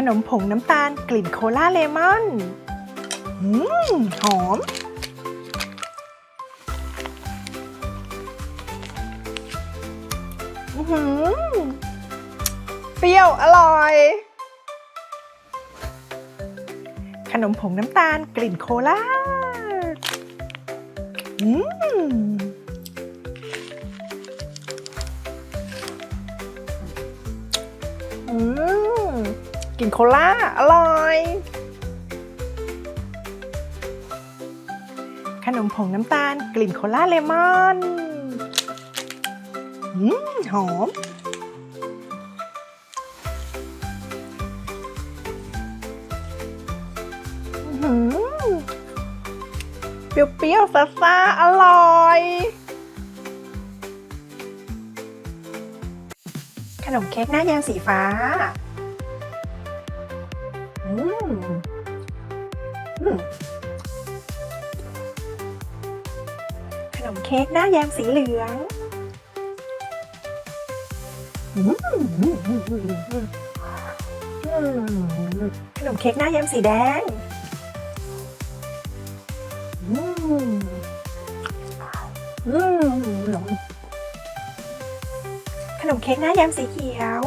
ขนมผงน้ำตาลกลิ่นโคลาเลมอนอืมหอม อื้อหือเปรี้ยวอร่อย ขนมผงน้ำตาลกลิ่นโคลาอืมอืม กลิ่นโคลาอร่อย ขนมผงน้ำตาลกลิ่นโคลาเลมอนอืมหอม เปรี้ยวๆซ่าๆอร่อย ขนมเค้กหน้าแยมสีฟ้า ขนมเค้กหน้าแยมสีเหลืองอืมอืมอืมอืมอืมอืมขนมเค้กหน้าแยมสีแดงอืมอืมขนมเค้กหน้าแยมสีเขียว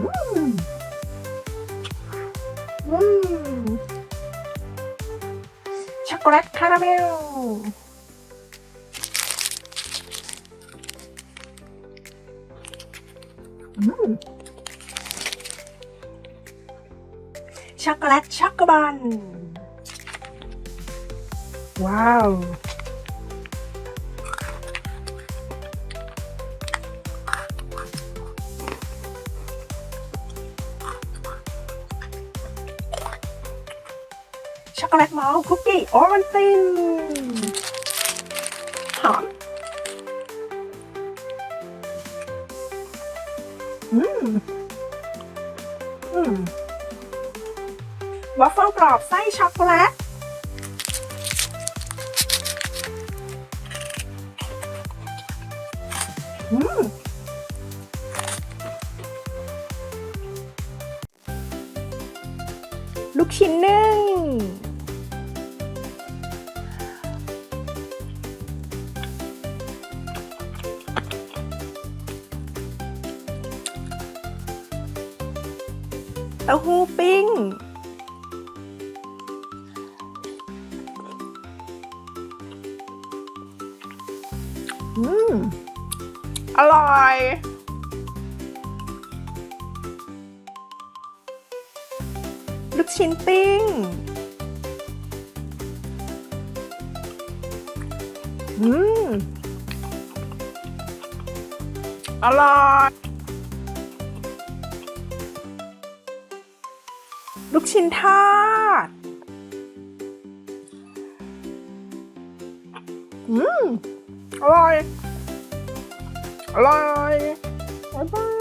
อืมอืมช็อกโกแลตคาราเช็อกโกแลตมอลคุกกี้โอวัลตินหอมอืมอืมวัฟเฟิลกรอบไส้ช็อกโกแลตอืมลูกชิ้นนึ่ง เต้าหู้ปิ้ง อืม อร่อย ลูกชิ้นปิ้ง อืมอร่อยลูกชิ้นทอด อืม อร่อย อร่อย บ๊ายบาย